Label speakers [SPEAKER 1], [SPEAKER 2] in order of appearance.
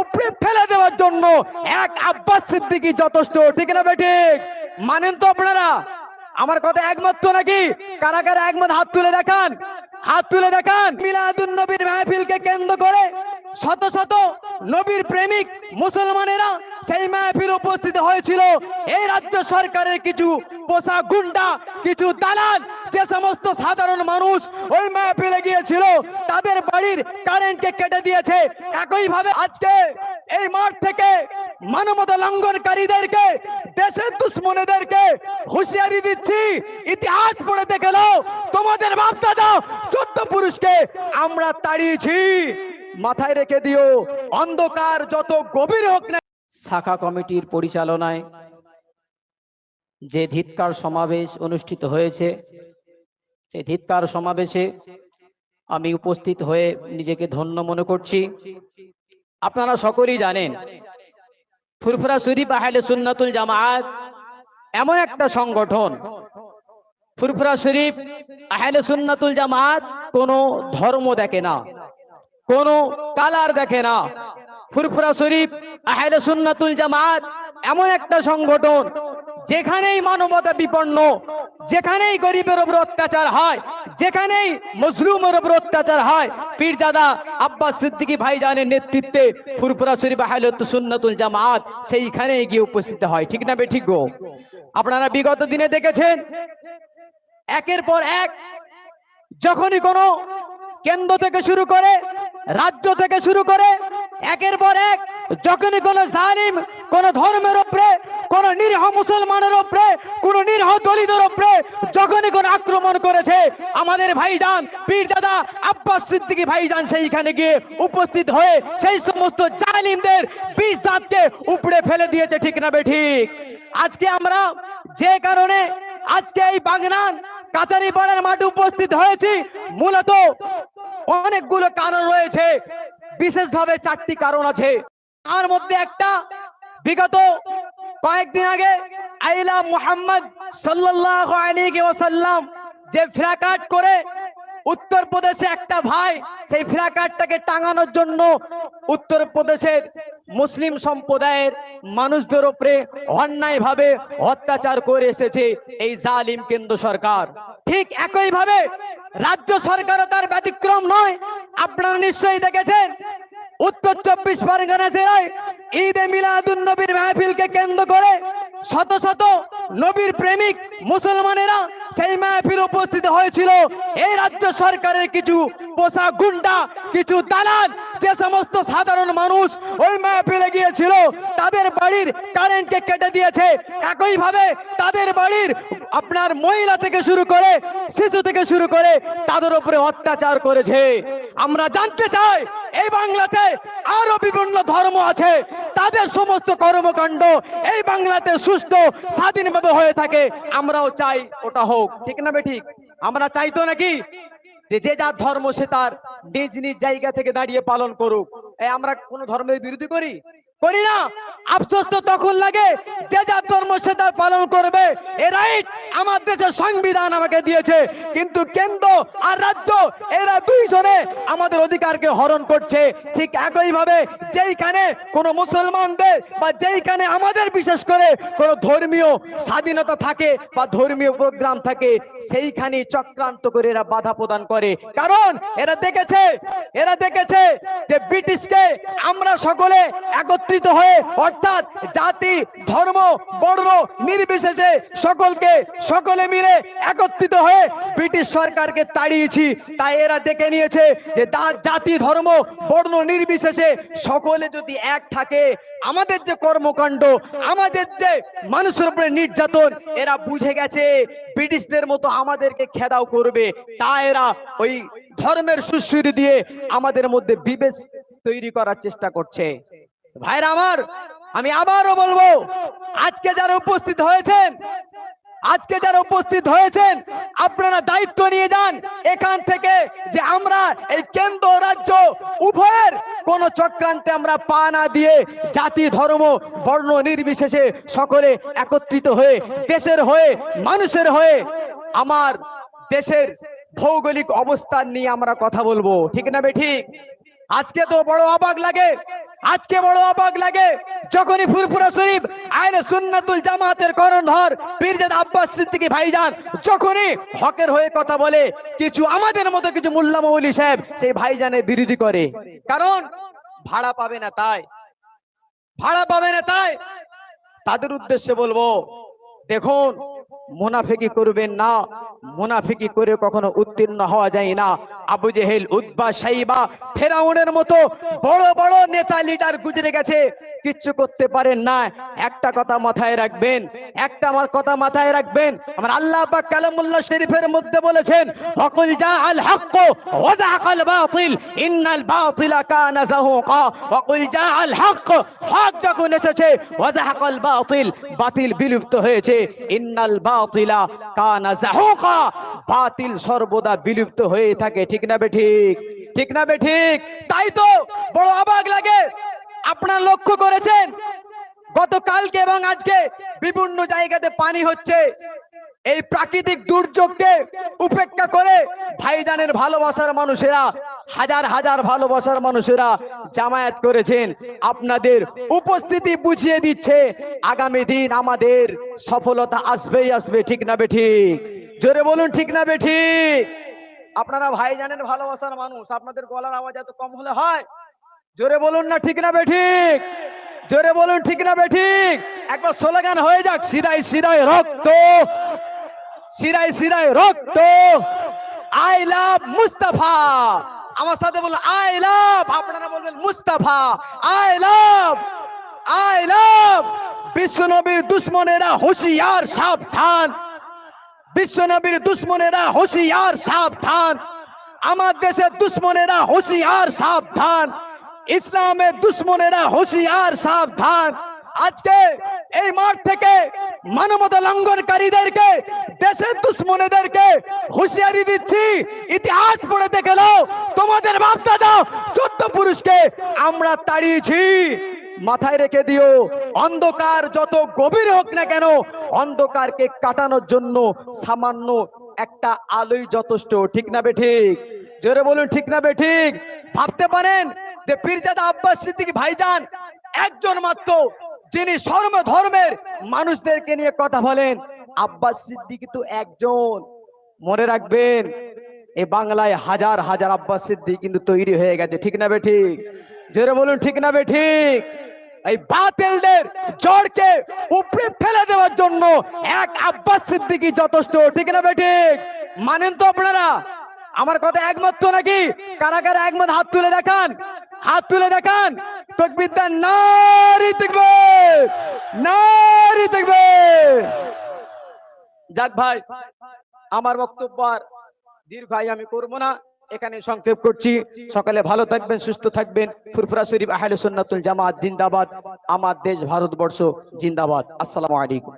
[SPEAKER 1] উপরে ফেলে দেওয়ার জন্য এক আব্বাস সিদ্দিকি যথেষ্ট, ঠিক না বেঠিক মানেন তো আপনারা। আমার কথা একমত তো নাকি? কারা কারা একমত হাত তুলে দেখান, হাত তুলে দেখান। মিলাদুন নবীর মাহফিলকে কেন্দ্র করে শত শত নবীর প্রেমিক মুসলমানেরা সেই মাহফিল উপস্থিত হয়েছিল। এই রাজ্য সরকারের কিছু পোষা গুন্ডা, কিছু দালাল যে সমস্ত সাধারণ মানুষ ওই মাহফিলে গিয়েছিল, তাদের বাড়ির কারেন্টকে কেটে দিয়েছে। একইভাবে আজকে এই মাঠ থেকে মানবতা লঙ্ঘনকারীদেরকে, দেশের দুশ্মনেদেরকে হুঁশিয়ারি দিচ্ছি। ইতিহাস পড়ে দেখে নাও, তোমাদের বাপদাদা চোদ্দ পুরুষকে আমরা তাড়িয়েছি। মাথায় রেখে দিও, অন্ধকার যত গভীর হোক না
[SPEAKER 2] শাখা কমিটির পরিচালনায় যে ধিৎকার সমাবেশ অনুষ্ঠিত হয়েছে সেই ধিৎকার সমাবেশে আমি উপস্থিত হয়ে নিজেকে ধন্য মনে করছি। আপনারা সকলেই জানেন, ফুরফুরা শরীফ আহলে সুন্নাতুল জামাত এমন একটা সংগঠন। ফুরফুরা শরীফ আহলে সুন্নাতুল জামাত কোনো ধর্ম দেখে না, কোনো কালার দেখে না। ফুরফুরা শরীফ আহলে সুন্নাতুল জামাত এমন একটা সংগঠন যেখানেই মানবতা বিপন্ন, যেখানেই গরিবের উপর অত্যাচার হয়, যেখানেই মজলুমের উপর অত্যাচার হয়, পীরজাদা আব্বাস সিদ্দিকী ভাইজানের নেতৃত্বে ফুরফুরা শরীফ আহলে সুন্নাতুল জামাত সেইখানেই গিয়ে উপস্থিত হয়। ঠিক না বে ঠিক গো? আপনারা বিগত দিনে দেখেছেন, একের পর এক যখনই কোনো কেন্দ্র থেকে শুরু করে, রাজ্য থেকে শুরু করে, একের পর এক যখনই কোনো জালিম, কোন ধর্মের নিরীহ মুসলমানের উপরে, কোন নিরীহ দলিতের উপরে যখনই কোন আক্রমণ করেছে, আমাদের ভাইজান পীরদাদা আব্বাস সিদ্দিকী ভাইজান সেইখানে গিয়ে উপস্থিত হয়ে সেই সমস্ত জালিমদের বিষ দাঁতকে উপড়ে ফেলে দিয়েছে, ঠিক না বে ঠিক? আজকে আমরা যে কারণে আজকে এই বাগনান কাচারি পাড়ার মাঠে উপস্থিত হয়েছি, মূলত অনেকগুলো কারণ রয়েছে, বিশেষভাবে চারটি কারণ আছে। তার মধ্যে একটা, বিগত কয়েকদিন আগে আইলা মুহাম্মদ সাল্লাল্লাহু আলাইহি ওয়াসাল্লাম যে ফ্ল্যাকার্ড করে উত্তরপ্রদেশে একটা ভাই, সেই ফ্ল্যাকার্ডটাকে টাঙানোর জন্য উত্তরপ্রদেশের মুসলিম সম্প্রদায়ের মানুষদের উপরে অন্যায় ভাবে অত্যাচার করে এসেছে এই জালিম কেন্দ্র সরকার। ঠিক একই ভাবে রাজ্য সরকারও তার ব্যতিক্রম নয়। আপনারা নিশ্চয়ই দেখেছেন উত্তর চব্বিশ পরগনা জেলায় ঈদে মিলাদুন নবীর মাহফিলকে কেন্দ্র করে শত শত নবীর প্রেমিক মুসলমানেরা সেই মাহফিল উপস্থিত হয়েছিল। এই রাজ্য সরকারের কিছু পোষা গুন্ডা, কিছু দালাল যে সমস্ত সাধারণ মানুষ ওই মাহফিলে গিয়েছিল, তাদের বাড়ির কারেন্টকে কেটে দিয়েছে। একইভাবে তাদের বাড়ির আপনার মহিলা থেকে শুরু করে, শিশু থেকে শুরু করে, তাদের উপরে অত্যাচার করেছে। আমরা জানতে চাই, এই বাংলাতে আরও বিভিন্ন ধর্ম আছে। তাদের সমস্ত কর্মকাণ্ড এই বাংলাতে সুস্থ স্বাধীনভাবে হয়ে থাকে। আমরাও চাই ওটা হোক। ঠিক না বে ঠিক? আমরা চাইতো নাকি? যে যার ধর্ম সে তার নিজ নিজ জায়গা থেকে দাঁড়িয়ে পালন করুক। আমরা কোন ধর্মের বিরোধী করি? করি না। আফসোস তো তখন লাগে যে যার ধর্ম সে তার পালন করবে। এ রাইট আমার দেশের সংবিধান আমাকে দিয়েছে, কিন্তু কেন্দ্র আর রাজ্য, এরা দুইজনে আমাদের অধিকারকে হরণ করছে। ঠিক একই ভাবে যেইখানে কোনো মুসলমানদের বা যেইখানে আমাদের বিশেষ করে কোনো ধর্মীয় স্বাধীনতা থাকে বা ধর্মীয় প্রোগ্রাম থাকে সেইখানে চক্রান্ত করে এরা বাধা প্রদান করে। কারণ এরা দেখেছে এরা দেখেছে যে ব্রিটিশকে আমরা সকলে একত্রিত হয়ে অর্থাৎ জাতি, ধর্ম, বর্ণ নির্বিশেষে সকলকে, সকলে মিলে একত্রিত হয়ে ব্রিটিশ সরকারকে তাড়িয়েছি। তাই এরা দেখে নিয়েছে যে জাতি, ধর্ম, বর্ণ নির্বিশেষে সকলে যদি এক থাকে, আমাদের যে কর্মকাণ্ড, আমাদের যে মানুষের উপরে নির্যাতন, এরা বুঝে গেছে ব্রিটিশদের মতো আমাদেরকে খেদাও করবে। তা এরা ওই ধর্মের সুশ্রী দিয়ে আমাদের মধ্যে বিবেচ তৈরি করার চেষ্টা করছে। ভাইরা আমার আমি আবারও বলব, আজকে যারা উপস্থিত হয়েছেন, আজকে যারা উপস্থিত হয়েছেন, আপনারা দায়িত্ব নিয়ে যান এখান থেকে যে আমরা এই কেন্দ্র রাজ্য উভয়ের কোন চক্রান্তে আমরা পা না দিয়ে জাতি, ধর্ম, বর্ণ নির্বিশেষে সকলে একত্রিত হয়ে, দেশের হয়ে, মানুষের হয়ে আমার দেশের ভৌগোলিক অবস্থান নিয়ে আমরা কথা বলব। ঠিক না বে ঠিক? আজকে তো বড় অবাক লাগে।
[SPEAKER 1] আজকে বড় অবাক লাগে, যখনই ফুরফুরা শরীফ আইলে সুন্নাতুল জামাতের করণধর পীরজাদ আব্বাস সিদ্দিকী ভাইজান যখনই হকের হয়ে কথা বলে, কিছু আমাদের মতো কিছু মোল্লা মৌলি সাহেব সেই ভাইজানের বিরোধী করে। কারণ ভাড়া পাবে না তাই। ভাড়া পাবে না তাই। তাদের উদ্দেশ্যে বলব, দেখুন মুনাফিকি করবেন না। মুনাফিকি করে কখনো উত্তীর্ণ হওয়া যায় না। আবু জেহেল উদ্বা সাইবা, ফেরাউনের মতো বড় বড় নেতা, লিডার গুজরে গেছে। কিচ্ছু করতে পারেন না। একটা কথা মাথায় রাখবেন। একটা কথা মাথায় রাখবেন। আমার আল্লাহ পাক কালামুল্লাহ শরীফের মধ্যে বলেছেন ওয়াকুল জাআল হক ওয়া যাহাকাল বাতিল, ইন্নাল বাতিলা কানা যাহুকা। ওয়াকুল জাআল হক হক যখন এসেছে ওয়া যাহাকাল বাতিল বাতিল বিলুপ্ত হয়েছে। ইন্নাল বাতিলা, কানা জাহুকা, বাতিল সর্বদা বিলুপ্ত হয়ে থাকে। ঠিক না বে ঠিক? ঠিক না বে ঠিক? তাই তো বড় অবাক লাগে। আপনারা লক্ষ্য করেছেন? গতকালকে এবং আজকে বিভিন্ন জায়গাতে পানি হচ্ছে। এই প্রাকৃতিক দুর্যোগকে উপেক্ষা করে ভাইজানের ভালোবাসার মানুষেরা, হাজার হাজার ভালোবাসার মানুষেরা জামায়াত করেছেন। আপনাদের উপস্থিতি বুঝিয়ে দিচ্ছে, আগামী দিন আমাদের সফলতা আসবেই আসবে, ঠিক না বে ঠিক? জোরে বলুন, ঠিক না বে ঠিক? আপনারা ভাইজানের ভালোবাসার মানুষ, আপনাদের গলার আওয়াজ এত কম হলে হয়? জোরে বলুন না, ঠিক না বে ঠিক? জোরে বলুন, ঠিক না বে ঠিক? একবার স্লোগান হয়ে যাক সিরাই সিরাই রক্ত। সিরাই সিরাই রক্ত। I love Mustafa. আমার সাথে বলুন, আই লাভ। আপনারা বলবেন, Mustafa. I love I love. বিশ্ব নবীর দুশ্মনেরা হুঁশিয়ার, সাবধান। বিশ্ব নবীর দুশ্মনেরা হুঁশিয়ার, সাবধান। আমার দেশের দুশ্মনেরা হুঁশিয়ার, সাবধান। ইসলামের দুশ্মনেরা হুঁশিয়ার, সাবধান। আজকে এই মাঠ থেকে মানবতা লঙ্ঘনকারীদেরকে, দেশের দুশ্মনেদেরকে হুঁশিয়ারি দিচ্ছি। ইতিহাস পড়ে দেখে নাও, তোমাদের বাপদাদা চোদ্দ পুরুষকে আমরা তাড়িয়েছি। মাথায় রেখে দিও, অন্ধকার যত গভীর হোক না কেন, অন্ধকারকে কাটানোর জন্য সামান্য একটা আলোই যথেষ্ট, ঠিক না বেঠিক জোরে বলুন, ঠিক না বেঠিক ভাবতে পারেন যে পীরজাদা আব্বাস সিদ্দিকী ভাইজান একজন মাত্র যিনি সর্ব ধর্মের মানুষদেরকে নিয়ে কথা বলেন, আব্বাস সিদ্দিকী তো একজন। মনে রাখবেন, এ বাংলায় হাজার হাজার আব্বাস সিদ্দিক কিন্তু তৈরি হয়ে গেছে। ঠিক না বে ঠিক? জোরে বলুন, ঠিক না বে ঠিক? এই বাতিলদের জড়কে উপরে ফেলে দেওয়ার জন্য এক আব্বাস সিদ্দিকী যথেষ্ট। ঠিক না বে ঠিক? মানেন তো আপনারা? আমার কথা একমত নাকি? কারা একমত হাত তুলে দেখান। হাত তুলে দেখান। তকবিদ্যা নারী দেখবে নারী দেখবে যাক ভাই, আমার বক্তব্য আর দীর্ঘায় আমি করব না। এখানে সংক্ষেপ করছি। সকালে ভালো থাকবেন, সুস্থ থাকবেন। ফুরফুরা শরীফ, আহলে সুন্নাতুল জামাত, জিন্দাবাদ। আমার দেশ, ভারতবর্ষ, জিন্দাবাদ। আসসালামু আলাইকুম।